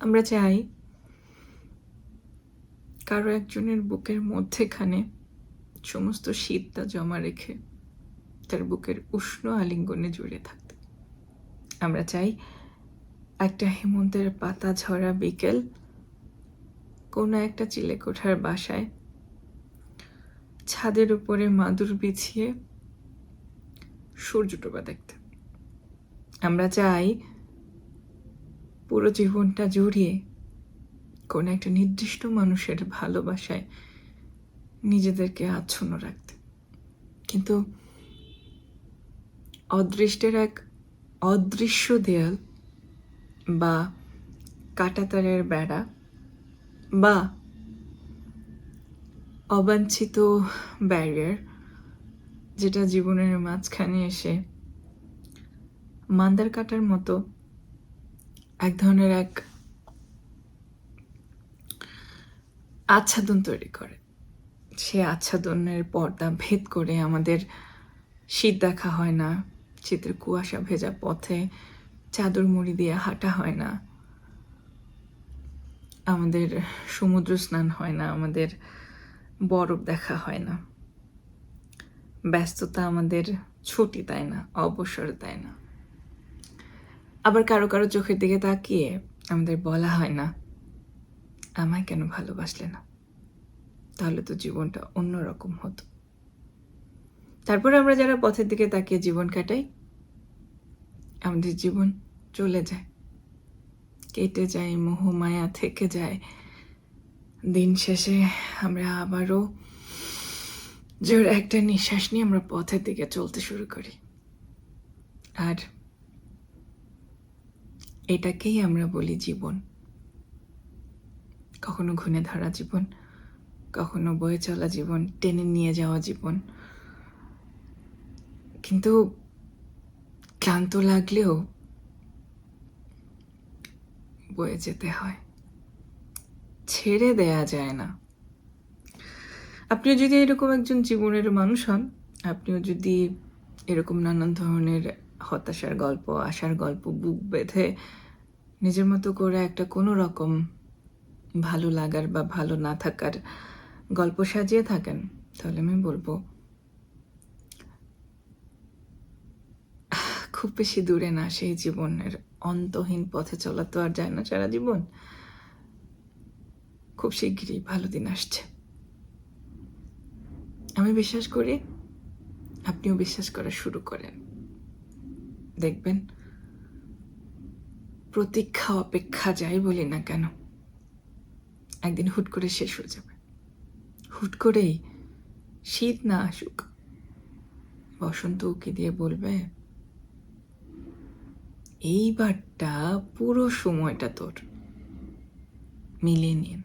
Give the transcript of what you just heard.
আমরা চাই কারও একজনের বুকের মধ্যেখানে সমস্ত শীতটা জমা রেখে তার বুকের উষ্ণ আলিঙ্গনে জুড়ে থাকতে। আমরা চাই একটা হেমন্তের পাতা ঝরা বিকেল কোনো একটা চিলেকোঠার বাসায় ছাদের উপরে মাদুর বিছিয়ে সূর্য ডোবা দেখতে। আমরা চাই পুরো জীবনটা জুড়িয়ে কোনো একটা নির্দিষ্ট মানুষের ভালোবাসায় নিজেদেরকে আচ্ছন্ন রাখতে। কিন্তু অদৃষ্টের এক অদৃশ্য দেয়াল বা কাটাতারের বেড়া বা অবাঞ্ছিত ব্যারিয়ার যেটা জীবনের মাঝখানে এসে মান্দার কাটার মতো ধরনের এক আচ্ছাদন তৈরি করে। সে আচ্ছাদনের পর্দা ভেদ করে আমাদের শীত দেখা হয় না, শীতের কুয়াশা ভেজা পথে চাদর মুড়ি দিয়ে হাঁটা হয় না, আমাদের সমুদ্র স্নান হয় না, আমাদের বরফ দেখা হয় না। ব্যস্ততা আমাদের ছুটি দেয় না, অবসর দেয় না। আবার কারও কারও চোখের দিকে তাকিয়ে আমাদের বলা হয় না, আমায় কেন ভালোবাসলে না? তাহলে তো জীবনটা অন্যরকম হতো। তারপর আমরা যারা পথের দিকে তাকিয়ে জীবন কাটাই, আমাদের জীবন চলে যায়, কেটে যায়, মোহ, মায়া থেকে যায়। দিন শেষে আমরা আবারও জোর একটা নিঃশ্বাস নিয়ে আমরা পথের দিকে চলতে শুরু করি। আর এটাকেই আমরা বলি জীবন। কখনো ঘুণে ধরা জীবন, কখনো বয়ে চলা জীবন, টেনে নিয়ে যাওয়া জীবন। কিন্তু ক্লান্ত লাগলেও বয়ে যেতে হয়। ছেড়ে দেয়া যায় না। আপনিও যদি এরকম একজন জীবনের মানুষ হন, আপনিও যদি এরকম নানান ধরনের হতাশার গল্প, আশার গল্প, বুক বেঁধে নিজের মতো করে একটা কোনো রকম ভালো লাগার বা ভালো না থাকার গল্প সাজিয়ে থাকেন। তাহলে আমি বলব, খুব বেশি দূরে না, সেই জীবনের অন্তহীন পথে চলা তো আর যায় না সারা জীবন। খুব শিগগিরই ভালো দিন আসছে। আমি বিশ্বাস করি, আপনিও বিশ্বাস করা শুরু করেন। দেখবেন। প্রতীক্ষা, অপেক্ষা যাই বলি না কেন, একদিন হুট করে শেষ হয়ে যাবে। হুট করেই শীত না আসুক, বসন্ত উকি দিয়ে বলবে, এইবারটা পুরো সময়টা তোর, মিলিয়ে নিন।